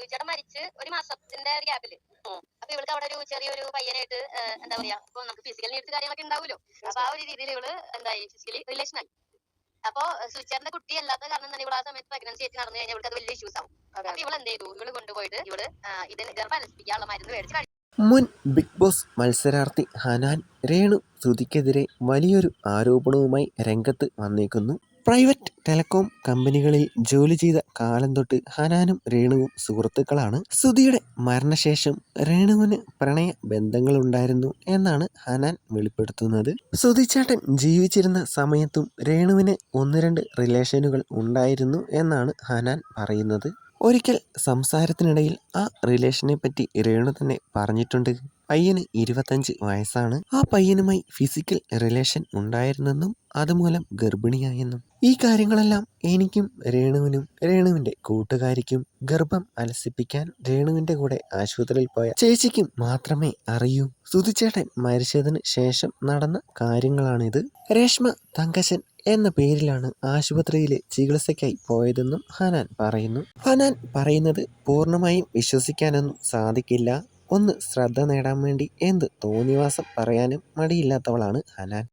സുചേട്ടൻ മരിച്ച് ഒരു മാസത്തിന്റെ ഒരു ഗ്യാപ്പിൽ അപ്പൊ ഇവൾക്ക് അവിടെ ഒരു ചെറിയൊരു പയ്യനായിട്ട് എന്താ പറയാ ഇപ്പൊ നമുക്ക് ഫിസിക്കൽ നീഡ്സ് കാര്യങ്ങളൊക്കെ ഉണ്ടാവുമല്ലോ. അപ്പൊ ആ ഒരു രീതിയിൽ ഇവൾ എന്തായി ഫിസിക്കലി റിലേഷൻ ആയി. അപ്പൊ സുചേട്ടന്റെ കുട്ടി അല്ലാത്ത കാരണം തന്നെ ഇവിടെ ആ സമയത്ത് പ്രഗ്നൻസി ആയിട്ട് നടന്നു കഴിഞ്ഞാൽ ഇവൾക്ക് അത് വലിയ ഇഷ്യൂസ് ആവും. അപ്പൊ ഇവൾ എന്ത് ചെയ്തു? ഇവൾ കൊണ്ടുപോയിട്ട് ഇവൾ ഇതിന് ഇതിന് ഗർഭനസിപ്പിക്കാനുള്ള മരുന്ന് മേടിച്ച് മുൻ ബിഗ് ബോസ് മത്സരാർത്ഥി ഹനാൻ രേണു ശ്രുതിക്കെതിരെ വലിയൊരു ആരോപണവുമായി രംഗത്ത് വന്നേക്കുന്നു. പ്രൈവറ്റ് ടെലികോം കമ്പനികളിൽ ജോലി ചെയ്ത കാലം തൊട്ട് ഹനാനും രേണുവും സുഹൃത്തുക്കളാണ്. സുധിയുടെ മരണശേഷം രേണുവിന് പ്രണയ ബന്ധങ്ങളുണ്ടായിരുന്നു എന്നാണ് ഹനാൻ വെളിപ്പെടുത്തുന്നത്. ശ്രുതിച്ചേട്ടൻ ജീവിച്ചിരുന്ന സമയത്തും രേണുവിന് ഒന്ന് രണ്ട് റിലേഷനുകൾ ഉണ്ടായിരുന്നു എന്നാണ് ഹനാൻ പറയുന്നത്. ഒരിക്കൽ സംസാരത്തിനിടയിൽ ആ റിലേഷനെ പറ്റി രേണു തന്നെ പറഞ്ഞിട്ടുണ്ട്. പയ്യന് ഇരുപത്തഞ്ച് വയസ്സാണ്. ആ പയ്യനുമായി ഫിസിക്കൽ റിലേഷൻ ഉണ്ടായിരുന്നെന്നും അതുമൂലം ഗർഭിണിയായെന്നും. ഈ കാര്യങ്ങളെല്ലാം എനിക്കും രേണുവിനും രേണുവിന്റെ കൂട്ടുകാരിക്കും ഗർഭം അലസിപ്പിക്കാൻ രേണുവിന്റെ കൂടെ ആശുപത്രിയിൽ പോയ ചേച്ചിക്കും മാത്രമേ അറിയൂ. സുതിച്ചേട്ടൻ മരിച്ചതിന് ശേഷം നടന്ന കാര്യങ്ങളാണിത്. രേഷ്മ തങ്കശൻ എന്ന പേരിലാണ് ആശുപത്രിയിലെ ചികിത്സയ്ക്കായി പോയതെന്നും ഹനാൻ പറയുന്നു. ഹനാൻ പറയുന്നത് പൂർണമായും വിശ്വസിക്കാനൊന്നും സാധിക്കില്ല. ഒന്ന് ശ്രദ്ധ നേടാൻ വേണ്ടി എന്ത്? തോന്നിവാസം പറയാനും മടിയില്ലാത്തവളാണ് ഹനാൻ.